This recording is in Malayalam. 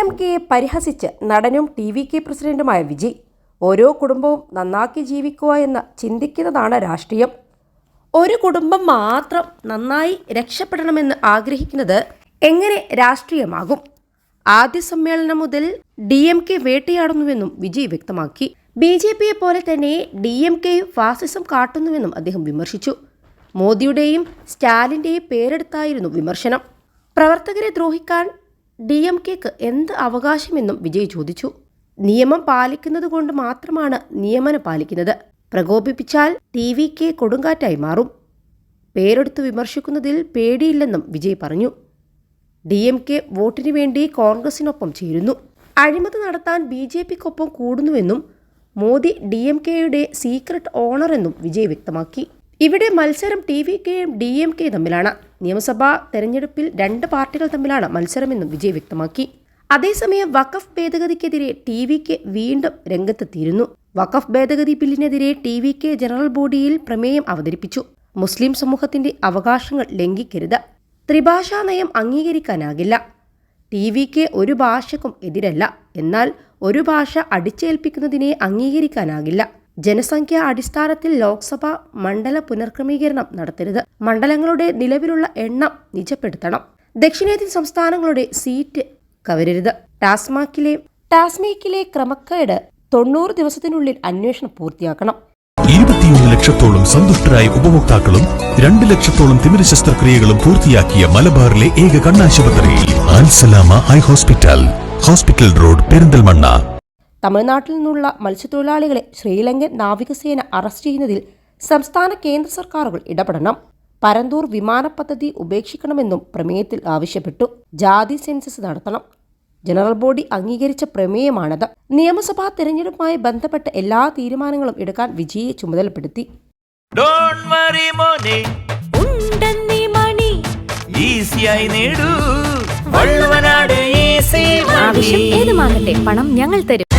എം കെയെ പരിഹസിച്ച് നടനും ടി വി കെ പ്രസിഡന്റുമായ വിജി ഓരോ കുടുംബവും നന്നാക്കി ജീവിക്കുക എന്ന് ചിന്തിക്കുന്നതാണ് രാഷ്ട്രീയം. ഒരു കുടുംബം മാത്രം നന്നായി രക്ഷപ്പെടണമെന്ന് ആഗ്രഹിക്കുന്നത് എങ്ങനെ രാഷ്ട്രീയമാകും? ആദ്യ സമ്മേളനം മുതൽ ഡി എം കെ വേട്ടയാടുന്നുവെന്നും വിജയ് വ്യക്തമാക്കി. ബി ജെ പിയെ പോലെ തന്നെ ഡി എം കെയും ഫാസിസം കാട്ടുന്നുവെന്നും അദ്ദേഹം വിമർശിച്ചു. മോദിയുടെയും സ്റ്റാലിന്റെയും പേരെടുത്തായിരുന്നു വിമർശനം. പ്രവർത്തകരെ ദ്രോഹിക്കാൻ ഡി എം കെക്ക് എന്ത് അവകാശമെന്നും വിജയ് ചോദിച്ചു. നിയമം പാലിക്കുന്നത് കൊണ്ട് മാത്രമാണ് നിയമനം പാലിക്കുന്നത്. പ്രകോപിപ്പിച്ചാൽ ടി വി കെ കൊടുങ്കാറ്റായി മാറും. പേരെടുത്ത് വിമർശിക്കുന്നതിൽ പേടിയില്ലെന്നും വിജയ് പറഞ്ഞു. ഡി എം കെ വോട്ടിനു വേണ്ടി കോൺഗ്രസിനൊപ്പം ചേരുന്നു. അഴിമതി നടത്താൻ ബി ജെ പിക്കൊപ്പം കൂടുന്നുവെന്നും മോദി ഡി എം കെയുടെ സീക്രട്ട് ഓണർ എന്നും വിജയ് വ്യക്തമാക്കി. ഇവിടെ മത്സരം ടി വി കെയും ഡി എം കെ തമ്മിലാണ്. നിയമസഭാ തെരഞ്ഞെടുപ്പിൽ രണ്ട് പാർട്ടികൾ തമ്മിലാണ് മത്സരമെന്നും വിജയ് വ്യക്തമാക്കി. അതേസമയം വഖഫ് ഭേദഗതിക്കെതിരെ ടി വി കെ വീണ്ടും രംഗത്തെത്തിയിരുന്നു. വഖഫ് ഭേദഗതി ബില്ലിനെതിരെ ടി വി കെ ജനറൽ ബോഡിയിൽ പ്രമേയം അവതരിപ്പിച്ചു. മുസ്ലിം സമൂഹത്തിന്റെ അവകാശങ്ങൾ ലംഘിക്കരുത്. ത്രിഭാഷാ നയം അംഗീകരിക്കാനാകില്ല. ടി വി കെ ഒരു ഭാഷക്കും എതിരല്ല. എന്നാൽ ഒരു ഭാഷ അടിച്ചേൽപ്പിക്കുന്നതിനെ അംഗീകരിക്കാനാകില്ല. ജനസംഖ്യാ അടിസ്ഥാനത്തിൽ ലോക്സഭ മണ്ഡല പുനർക്രമീകരണം നടത്തരുത്. മണ്ഡലങ്ങളുടെ നിലവിലുള്ള എണ്ണം നിജപ്പെടുത്തണം. ദക്ഷിണേന്ത്യൻ സംസ്ഥാനങ്ങളുടെ സീറ്റ് കവരരുത്. ടാസ്മാക്കിലെ ടാസ്മേക്കിലെ ക്രമക്കേട് തൊണ്ണൂറ് ദിവസത്തിനുള്ളിൽ അന്വേഷണം പൂർത്തിയാക്കണം. ഇരുപത്തിയൊന്ന് ലക്ഷത്തോളം സന്തുഷ്ടരായ ഉപഭോക്താക്കളും രണ്ട് ലക്ഷത്തോളം തിമിര ശസ്ത്രക്രിയകളും പൂർത്തിയാക്കിയ മലബാറിലെ ഏക കണ്ണാശുപത്രി ഹോസ്പിറ്റൽ. Hospital road Perinthalmanna. തമിഴ്നാട്ടിൽ നിന്നുള്ള മത്സ്യത്തൊഴിലാളികളെ ശ്രീലങ്കൻ നാവികസേന അറസ്റ്റ് ചെയ്യുന്നതിൽ സംസ്ഥാന കേന്ദ്ര സർക്കാരുകൾ ഇടപെടണം. പരന്തൂർ വിമാന പദ്ധതി ഉപേക്ഷിക്കണമെന്നും പ്രമേയത്തിൽ ആവശ്യപ്പെട്ടു. ജാതി സെൻസസ് നടത്തണം. ജനറൽ ബോഡി അംഗീകരിച്ച പ്രമേയമാണത്. നിയമസഭാ തെരഞ്ഞെടുപ്പുമായി ബന്ധപ്പെട്ട എല്ലാ തീരുമാനങ്ങളും എടുക്കാൻ വിജയെ ചുമതലപ്പെടുത്തി. ഡോണ്ട് വറി മോനെ. ഉണ്ടെന്നീ മണി. ഈസിയായി നേടൂ. വള്ളുവനാട് ഈസി ആവശ്യം ഏതുമാകട്ടെ പണം ഞങ്ങൾ തരും.